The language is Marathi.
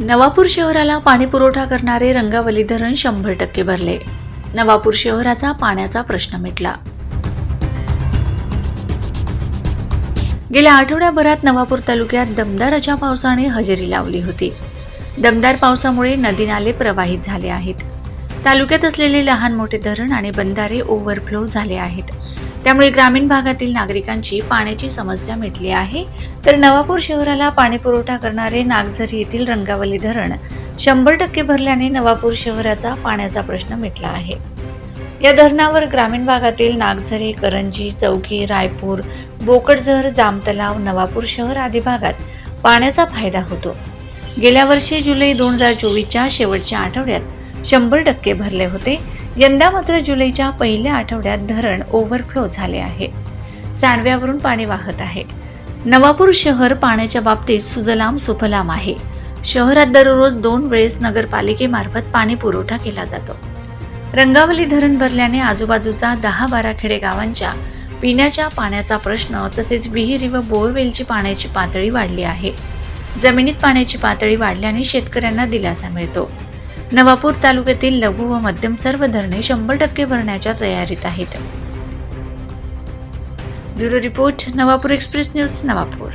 नवापूर शहराला पाणी पुरवठा करणारे रंगावली धरण शंभर टक्के भरले. नवापूर शहराचा पाण्याचा प्रश्न मिटला. गेल्या आठवड्याभरात नवापूर तालुक्यात दमदाराच्या पावसाने हजेरी लावली होती. दमदार पावसामुळे नदी नाले प्रवाहित झाले आहेत. तालुक्यात असलेले लहान मोठे धरण आणि बंधारे ओव्हरफ्लो झाले आहेत. त्यामुळे ग्रामीण भागातील नागरिकांची पाण्याची समस्या मिटली आहे. तर नवापूर शहराला पाणी पुरवठा करणारे नागझरी येथील रंगावली धरण शंभर टक्के भरल्याने नवापूर शहराचा पाण्याचा प्रश्न मिटला आहे. या धरणावर ग्रामीण भागातील नागझरे करंजी चौकी रायपूर बोकडझर जामतलाव नवापूर शहर आदी भागात पाण्याचा फायदा होतो. गेल्या वर्षी जुलै दोन हजार चोवीसच्या शेवटच्या आठवड्यात शंभर टक्के भरले होते. यंदा मात्र जुलैच्या पहिल्या आठवड्यात धरण ओव्हरफ्लो झाले आहे. सांडव्यावरून पाणी वाहत आहे. नवापूर शहर पाण्याच्या बाबतीत सुजलाम सुफलाम आहे. शहरात दररोज दोन वेळेस नगरपालिकेमार्फत पाणी पुरवठा केला जातो. रंगावली धरण भरल्याने आजूबाजूचा दहा बारा खेडेगावांच्या पिण्याच्या पाण्याचा प्रश्न तसेच विहिरी व बोरवेलची पाण्याची पातळी वाढली आहे. जमिनीत पाण्याची पातळी वाढल्याने शेतकऱ्यांना दिलासा मिळतो. नवापूर तालुक्यातील लघु व मध्यम सर्व धरणे शंभर टक्के भरण्याच्या तयारीत आहेत. Bureau report Navapur express news Navapur.